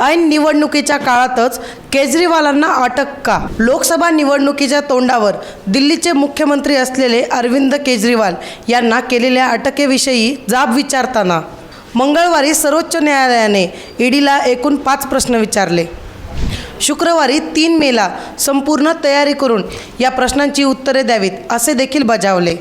ऐन निवडणुकीच्या काळातच केजरीवालांना अटक का? लोकसभा निवडणुकीच्या तोंडावर दिल्लीचे मुख्यमंत्री असलेले अरविंद केजरीवाल यांना केलेल्या अटकेविषयी जाब विचारताना मंगळवारी सर्वोच्च न्यायालयाने ईडीला एकूण पाच प्रश्न विचारले. शुक्रवारी तीन मेला संपूर्ण तयारी करून या प्रश्नांची उत्तरे द्यावीत असे देखील बजावले.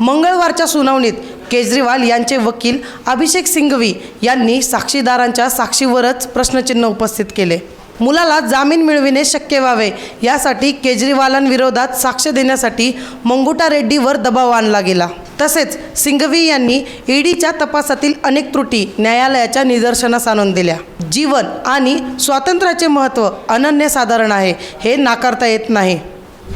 मंगळवारच्या सुनावणीत केजरीवाल यांचे वकील अभिषेक सिंघवी यांनी साक्षीदारांच्या साक्षीवरच प्रश्नचिन्ह उपस्थित केले. मुलाला जामीन मिळविणे शक्य व्हावे यासाठी केजरीवालांविरोधात साक्ष देण्यासाठी मंगुटा रेड्डीवर दबाव आणला गेला. तसेच सिंघवी यांनी ईडीच्या तपासातील अनेक त्रुटी न्यायालयाच्या निदर्शनास आणून दिल्या. जीवन आणि स्वातंत्र्याचे महत्त्व अनन्यसाधारण आहे हे नाकारता येत नाही.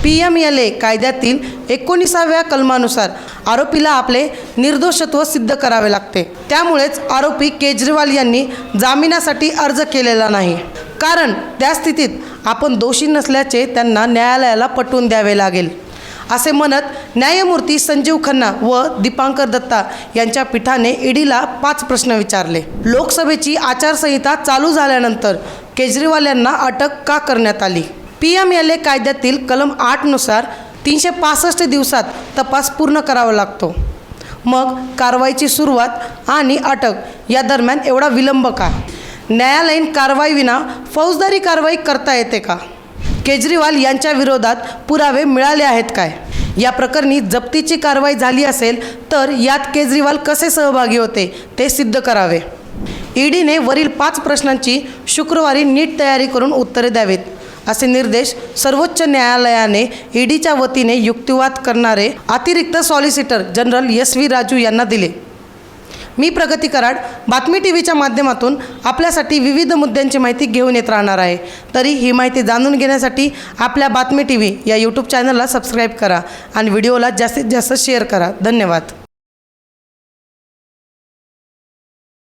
पी एम एल ए कायद्यातील एकोणीसाव्या कलमानुसार आरोपीला आपले निर्दोषत्व सिद्ध करावे लागते. त्यामुळेच आरोपी केजरीवाल यांनी जामिनासाठी अर्ज केलेला नाही. कारण त्या स्थितीत आपण दोषी नसल्याचे त्यांना न्यायालयाला पटवून द्यावे लागेल. असे म्हणत न्यायमूर्ती संजीव खन्ना व दीपांकर दत्ता यांच्या पीठाने ईडीला पाच प्रश्न विचारले. लोकसभेची आचारसंहिता चालू झाल्यानंतर केजरीवाल यांना अटक का करण्यात आली? पी एम एल ए कायद्यातील कलम आठनुसार तीनशे पासष्ट दिवसात तपास पूर्ण करावा लागतो. मग कारवाईची सुरुवात आणि अटक या दरम्यान एवढा विलंब का? न्यायालयीन कारवाईविना फौजदारी कारवाई करता येते का? केजरीवाल यांच्या विरोधात पुरावे मिळाले आहेत काय? या प्रकरणी जप्तीची कारवाई झाली असेल तर यात केजरीवाल कसे सहभागी होते ते सिद्ध करावे. ईडीने वरील पाच प्रश्नांची शुक्रवारी नीट तयारी करून उत्तरे द्यावीत. असे निर्देश सर्वोच्च न्यायालयाने ईडीच्या वतीने युक्तिवाद करणारे अतिरिक्त solicitor general S V Raju यांना दिले. मी प्रगती कराड बातमी टी व्हीच्या माध्यमातून आपल्यासाठी विविध मुद्द्यांची माहिती घेऊन येत राहणार आहे. तरी ही माहिती जाणून घेण्यासाठी आपल्या बातमी टी व्ही या यूट्यूब चॅनलला सबस्क्राईब करा आणि व्हिडिओला जास्तीत जास्त शेअर करा. धन्यवाद.